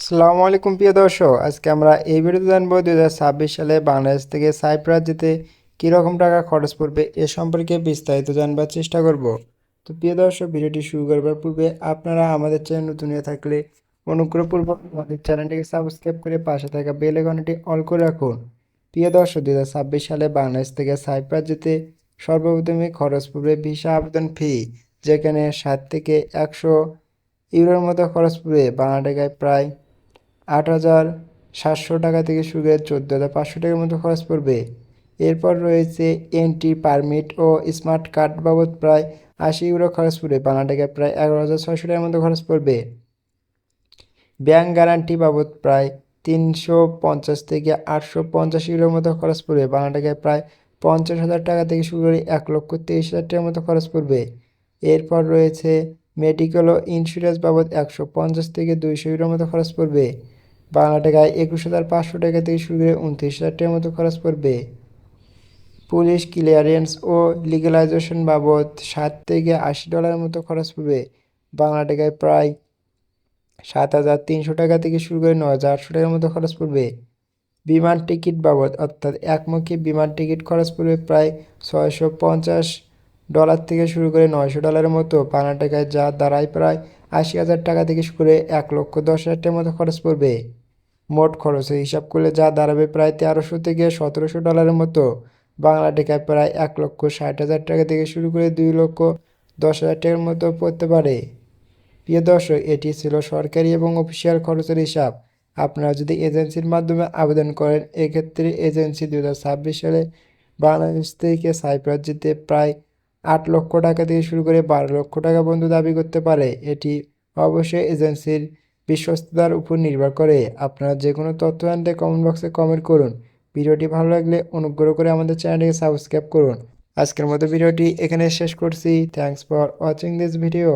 আসসালামু আলাইকুম প্রিয় দর্শক, আজকে আমরা এই ভিডিওতে জানব দু হাজার ছাব্বিশ সালে বাংলাদেশ থেকে সাইপ্রাস যেতে কীরকম টাকা খরচ পড়বে এ সম্পর্কে বিস্তারিত জানবার চেষ্টা করব। তো প্রিয় দর্শক, ভিডিওটি শুরু করবার পূর্বে আপনারা আমাদের চ্যানেল নতুন হয়ে থাকলে অনুগ্রহপূর্বক আমাদের চ্যানেলটিকে সাবস্ক্রাইব করে পাশে থাকা বেল আইকনটি অল করে রাখুন। প্রিয় দর্শক দু হাজার ছাব্বিশ সালে বাংলাদেশ থেকে সাইপ্রাস যেতে সর্বপ্রথমে খরচ পড়বে ভিসা আবেদন ফি, যেখানে ষাট থেকে একশো ইউরোর মতো খরচ পড়বে। বাংলা টাকায় প্রায় আট হাজার সাতশো টাকা থেকে শুরু করে চোদ্দ হাজার পাঁচশো টাকার মতো খরচ পড়বে। এরপর রয়েছে এন্ট্রি পারমিট ও স্মার্ট কার্ড বাবদ প্রায় আশি ইউরো খরচ পড়বে। বাংলা টাকায় প্রায় এগারো হাজার ছয়শো টাকার মতো খরচ পড়বে। ব্যাংক গ্যারান্টি বাবদ প্রায় তিনশো পঞ্চাশ থেকে আটশো পঞ্চাশ ইউরোর মতো খরচ পড়বে। বাংলা টাকায় প্রায় পঞ্চাশ হাজার টাকা থেকে শুরু করে এক লক্ষ তেইশ হাজার টাকার মতো খরচ পড়বে। এরপর রয়েছে মেডিকেল ও ইন্স্যুরেন্স বাবদ একশো পঞ্চাশ থেকে দুইশো ইউরোর মতো খরচ পড়বে। বাংলা টাকায় একুশ হাজার পাঁচশো টাকা থেকে শুরু করে উনত্রিশ হাজার টাকার মতো খরচ পড়বে। পুলিশ ক্লিয়ারেন্স ও লিগালাইজেশন বাবদ ষাট থেকে আশি ডলারের মতো খরচ পড়বে। বাংলা টাকায় প্রায় সাত হাজার তিনশো টাকা থেকে শুরু করে নয় হাজার আটশো টাকার মতো খরচ পড়বে। বিমান টিকিট বাবদ, অর্থাৎ একমুখী বিমান টিকিট খরচ পড়বে প্রায় ছয়শো পঞ্চাশ ডলার থেকে শুরু করে নয়শো ডলারের মতো। বাংলা টাকায় যা দাঁড়ায় প্রায় আশি হাজার টাকা থেকে শুরু করে এক লক্ষ দশ হাজার টাকার মতো খরচ পড়বে। মোট খরচের হিসাব করলে যা দাঁড়াবে প্রায় তেরোশো থেকে সতেরোশো ডলারের মতো। বাংলা টাকায় প্রায় এক লক্ষ ষাট হাজার টাকা থেকে শুরু করে দুই লক্ষ দশ হাজার টাকার মতো পড়তে পারে। প্রিয় দর্শক, এটি ছিল সরকারি এবং অফিসিয়াল খরচের হিসাব। আপনারা যদি এজেন্সির মাধ্যমে আবেদন করেন, এক্ষেত্রে এজেন্সি দু হাজার ছাব্বিশ সালে বাংলাদেশ থেকে সাইপ্রাস যেতে প্রায় আট লক্ষ টাকা থেকে শুরু করে বারো লক্ষ টাকা পর্যন্ত দাবি করতে পারে। এটি অবশ্যই এজেন্সির বিশ্বস্ততার উপর নির্ভর করে। আপনারা যে কোনো তথ্য জানতে কমেন্ট বক্সে কমেন্ট করুন। ভিডিওটি ভালো লাগলে অনুগ্রহ করে আমাদের চ্যানেলটিকে সাবস্ক্রাইব করুন। আজকের মতো ভিডিওটি এখানে শেষ করছি। Thanks for watching this video